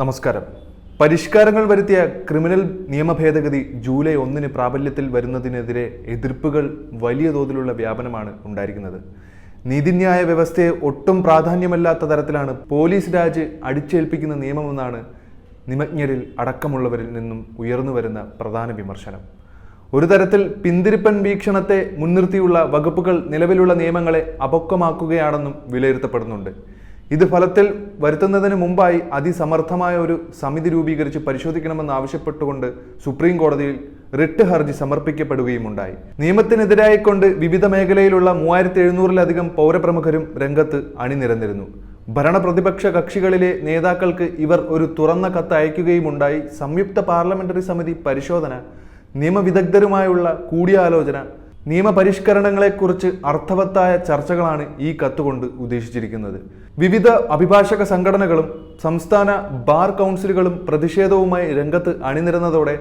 നമസ്കാരം. പരിഷ്കാരങ്ങൾ വരുത്തിയ ക്രിമിനൽ നിയമ ഭേദഗതി ജൂലൈ ഒന്നിന് പ്രാബല്യത്തിൽ വരുന്നതിനെതിരെ എതിർപ്പുകൾ വലിയ തോതിലുള്ള വ്യാപനമാണ് ഉണ്ടായിരിക്കുന്നത്. നീതിന്യായ വ്യവസ്ഥയെ ഒട്ടും പ്രാധാന്യമല്ലാത്ത തരത്തിലാണ് പോലീസ് രാജ് അടിച്ചേൽപ്പിക്കുന്ന നിയമമെന്നാണ് നിമജ്ഞരിൽ അടക്കമുള്ളവരിൽ നിന്നും ഉയർന്നു വരുന്ന പ്രധാന വിമർശനം. ഒരു തരത്തിൽ പിന്തിരിപ്പൻ വീക്ഷണത്തെ മുൻനിർത്തിയുള്ള വകുപ്പുകൾ നിലവിലുള്ള നിയമങ്ങളെ അപക്വമാക്കുകയാണെന്നും വിലയിരുത്തപ്പെടുന്നുണ്ട്. ഇത് ഫലത്തിൽ വരുത്തുന്നതിന് മുമ്പായി അതിസമർത്ഥമായ ഒരു സമിതി രൂപീകരിച്ച് പരിശോധിക്കണമെന്ന് ആവശ്യപ്പെട്ടുകൊണ്ട് സുപ്രീം കോടതിയിൽ റിട്ട് ഹർജി സമർപ്പിക്കപ്പെടുകയുമുണ്ടായി. നിയമത്തിനെതിരായിക്കൊണ്ട് വിവിധ മേഖലയിലുള്ള മൂവായിരത്തി എഴുന്നൂറിലധികം പൗരപ്രമുഖരും രംഗത്ത് അണിനിരന്നിരുന്നു. ഭരണപ്രതിപക്ഷ കക്ഷികളിലെ നേതാക്കൾക്ക് ഇവർ ഒരു തുറന്ന കത്ത് അയക്കുകയുമുണ്ടായി. സംയുക്ത പാർലമെന്ററി സമിതി പരിശോധന നിയമവിദഗ്ധരുമായുള്ള കൂടിയാലോചന നിയമപരിഷ്കരണങ്ങളെക്കുറിച്ച് അർത്ഥവത്തായ ചർച്ചകളാണ് ഈ കത്തുകൊണ്ട് ഉദ്ദേശിച്ചിരിക്കുന്നത്. വിവിധ അഭിഭാഷക സംഘടനകളും സംസ്ഥാന ബാർ കൗൺസിലുകളും പ്രതിഷേധവുമായി രംഗത്ത് അണിനിരന്നതോടെ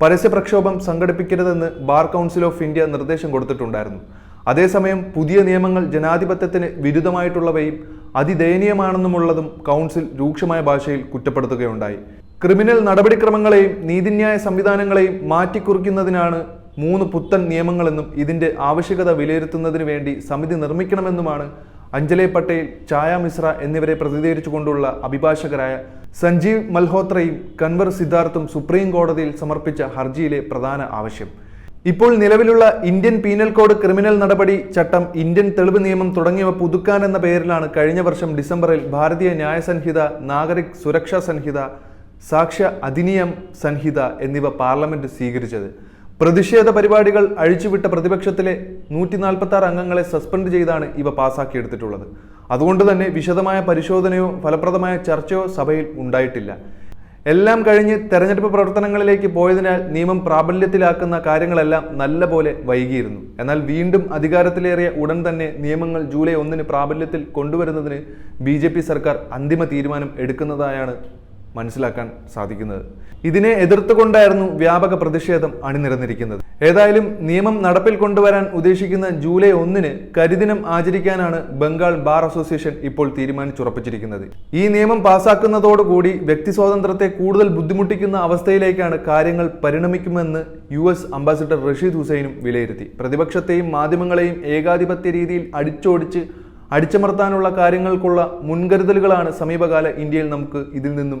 പരസ്യ പ്രക്ഷോഭം സംഘടിപ്പിക്കരുതെന്ന് ബാർ കൗൺസിൽ ഓഫ് ഇന്ത്യ നിർദ്ദേശം കൊടുത്തിട്ടുണ്ടായിരുന്നു. അതേസമയം പുതിയ നിയമങ്ങൾ ജനാധിപത്യത്തിന് വിരുദ്ധമായിട്ടുള്ളവയും അതിദയനീയമാണെന്നുമുള്ളതും കൗൺസിൽ രൂക്ഷമായ ഭാഷയിൽ കുറ്റപ്പെടുത്തുകയുണ്ടായി. ക്രിമിനൽ നടപടിക്രമങ്ങളെയും നീതിന്യായ സംവിധാനങ്ങളെയും മാറ്റിക്കുറിക്കുന്നതിനാണ് മൂന്ന് പുത്തൻ നിയമങ്ങളെന്നും ഇതിന്റെ ആവശ്യകത വിലയിരുത്തുന്നതിന് വേണ്ടി സമിതി നിർമ്മിക്കണമെന്നുമാണ് അഞ്ജലി പട്ടേൽ ഛായ മിശ്ര എന്നിവരെ പ്രതിനിധീകരിച്ചുകൊണ്ടുള്ള അഭിഭാഷകരായ സഞ്ജീവ് മൽഹോത്രയും കൻവർ സിദ്ധാർത്ഥും സുപ്രീം കോടതിയിൽ സമർപ്പിച്ച ഹർജിയിലെ പ്രധാന ആവശ്യം. ഇപ്പോൾ നിലവിലുള്ള ഇന്ത്യൻ പീനൽ കോഡ് ക്രിമിനൽ നടപടി ചട്ടം ഇന്ത്യൻ തെളിവ് നിയമം തുടങ്ങിയവ പുതുക്കാൻ എന്ന പേരിലാണ് കഴിഞ്ഞ വർഷം ഡിസംബറിൽ ഭാരതീയ ന്യായ സംഹിത നാഗരിക് സുരക്ഷാ സംഹിത സാക്ഷ്യ അധിനിയം സംഹിത എന്നിവ പാർലമെന്റ് സ്വീകരിച്ചത്. പ്രതിഷേധ പരിപാടികൾ അഴിച്ചുവിട്ട പ്രതിപക്ഷത്തിലെ നൂറ്റി നാൽപ്പത്തി ആറ് അംഗങ്ങളെ സസ്പെൻഡ് ചെയ്താണ് ഇവ പാസാക്കിയെടുത്തിട്ടുള്ളത്. അതുകൊണ്ട് തന്നെ വിശദമായ പരിശോധനയോ ഫലപ്രദമായ ചർച്ചയോ സഭയിൽ ഉണ്ടായിട്ടില്ല. എല്ലാം കഴിഞ്ഞ് തെരഞ്ഞെടുപ്പ് പ്രവർത്തനങ്ങളിലേക്ക് പോയതിനാൽ നിയമം പ്രാബല്യത്തിലാക്കുന്ന കാര്യങ്ങളെല്ലാം നല്ല പോലെ വൈകിയിരുന്നു. എന്നാൽ വീണ്ടും അധികാരത്തിലേറിയ ഉടൻ തന്നെ നിയമങ്ങൾ ജൂലൈ ഒന്നിന് പ്രാബല്യത്തിൽ കൊണ്ടുവരുന്നതിന് ബി സർക്കാർ അന്തിമ തീരുമാനം എടുക്കുന്നതായാണ് മനസ്സിലാക്കാൻ സാധിക്കുന്നത്. ഇതിനെ എതിർത്തുകൊണ്ടായിരുന്നു വ്യാപക പ്രതിഷേധം അണിനിരന്നിരിക്കുന്നത്. ഏതായാലും നിയമം നടപ്പിൽ കൊണ്ടുവരാൻ ഉദ്ദേശിക്കുന്ന ജൂലൈ ഒന്നിന് കരിദിനം ആചരിക്കാനാണ് ബംഗാൾ ബാർ അസോസിയേഷൻ ഇപ്പോൾ തീരുമാനിച്ചുറപ്പിച്ചിരിക്കുന്നത്. ഈ നിയമം പാസാക്കുന്നതോടുകൂടി വ്യക്തി സ്വാതന്ത്ര്യത്തെ കൂടുതൽ ബുദ്ധിമുട്ടിക്കുന്ന അവസ്ഥയിലേക്കാണ് കാര്യങ്ങൾ പരിണമിക്കുമെന്ന് യു എസ് അംബാസിഡർ റഷീദ് ഹുസൈനും വിലയിരുത്തി. പ്രതിപക്ഷത്തെയും മാധ്യമങ്ങളെയും ഏകാധിപത്യ രീതിയിൽ അടിച്ചോടിച്ച് അടിച്ചമർത്താനുള്ള കാര്യങ്ങൾക്കുള്ള മുൻകരുതലുകളാണ് സമീപകാല ഇന്ത്യയിൽ നമുക്ക് ഇതിൽ നിന്നും